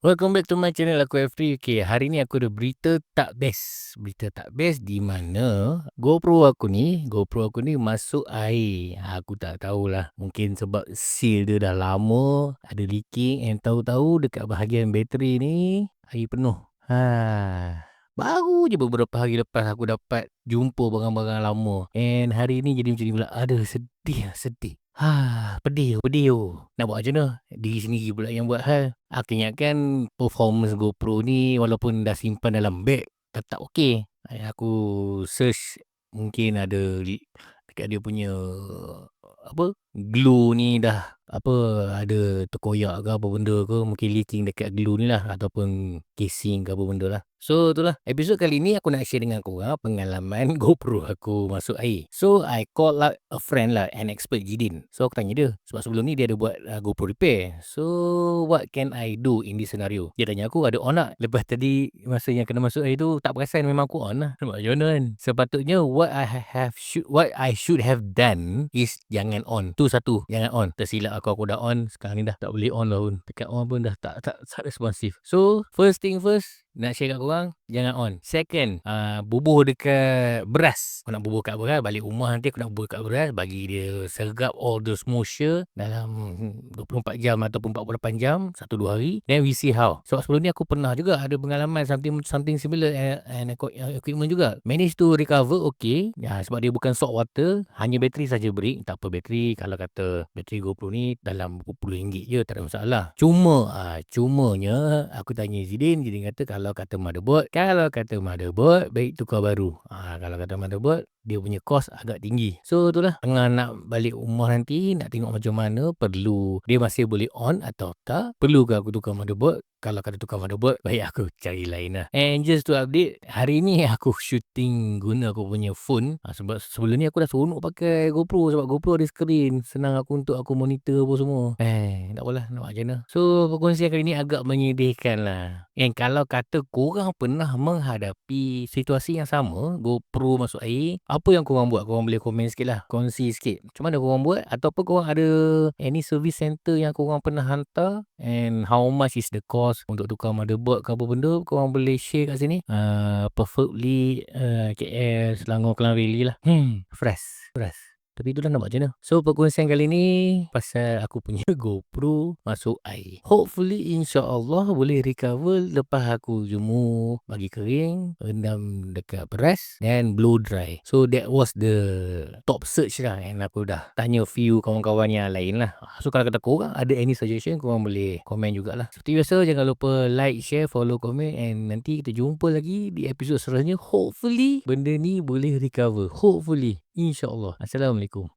Welcome back to my channel aku Afri. Okay, hari ni aku ada berita tak best. Berita tak best di mana GoPro aku ni, GoPro aku ni masuk air. Aku tak tahulah. Mungkin sebab seal dia dah lama, ada leaking and tahu-tahu dekat bahagian bateri ni air penuh. Ha. Baru je beberapa hari lepas aku dapat jumpa barang-barang lama. And hari ni jadi macam ni pula. Aduh, sedih, sedih. Ha, pedih, pedih. Nak buat macam mana? Diri sendiri pula yang buat hal. Aku ingatkan performance GoPro ni walaupun dah simpan dalam beg tetap okey. Aku search mungkin ada dekat dia punya apa glue ni dah apa ada terkoyak ke apa benda ke mungkin leaking dekat glue ni lah ataupun casing ke apa benda lah. So itulah. Episod kali ni aku nak share dengan korang pengalaman GoPro aku masuk air. So I call like a friend lah an expert Jidin. So aku tanya dia sebab sebelum ni dia ada buat uh, GoPro repair. So what can I do in this scenario? Dia tanya aku ada on tak? Lepas tadi masa yang kena masuk air tu tak perasan memang aku on lah. Kan? Sepatutnya what I have should what I should have done is jangan on. Tu satu. Jangan on. Tersilap aku aku dah on. Sekarang ni dah tak boleh on lah pun. Dekat on pun dah tak tak, tak responsif so first thing first nak share kat korang Jangan on. Second. Uh, Bubuh dekat beras. Aku nak bubuh kat beras Balik rumah nanti aku nak bubuh kat beras Bagi dia sergap all those moisture Dalam 24 jam Ataupun 48 jam Satu dua hari. Then we see how. Sebab sebelum ni aku pernah juga Ada pengalaman something something similar And, and equipment juga. Manage to recover okay. Ya, Sebab dia bukan salt water Hanya bateri saja break. Tak apa bateri Kalau kata Bateri GoPro ni Dalam puluh ringgit je Tak ada masalah. Cuma uh, Cumanya Aku tanya Zidin Zidin kata kalau kata motherboard, kalau kata motherboard, baik tukar baru. Ha, kalau kata motherboard, dia punya kos agak tinggi. So itulah, tengah nak balik rumah nanti, nak tengok macam mana, perlu dia masih boleh on atau tak, perlu ke aku tukar motherboard, kalau kata tukar motherboard, baik aku cari lain lah. And just to update, hari ni aku shooting guna aku punya phone. Ha, sebab sebelum ni aku dah seronok pakai GoPro sebab GoPro ada screen. Senang aku untuk aku monitor apa semua. Eh, tak apalah, nak buat macam mana. So, perkongsian kali ni agak menyedihkan lah. And kalau kata korang pernah menghadapi situasi yang sama, GoPro masuk air, apa yang korang buat? Korang boleh komen sikit lah. Kongsi sikit. Macam mana korang buat? Ataupun korang ada any service center yang korang pernah hantar? And how much is the cost? Course untuk tukar motherboard ke apa benda korang boleh share kat sini. Uh, preferably uh, KL Selangor Kelang Valley lah. Hmm fresh fresh tapi itulah macam mana. So perkongsian kali ni pasal aku punya GoPro masuk air. Hopefully insyaAllah boleh recover lepas aku jemur bagi kering. Rendam dekat beras dan blow dry. So that was the top search lah. And aku dah tanya few kawan-kawan yang lain lah. So kalau kata korang ada any suggestion korang boleh komen jugalah. Seperti biasa jangan lupa like, share, follow, komen. And nanti kita jumpa lagi di episod seterusnya. Hopefully benda ni boleh recover. Hopefully. InsyaAllah. Assalamualaikum.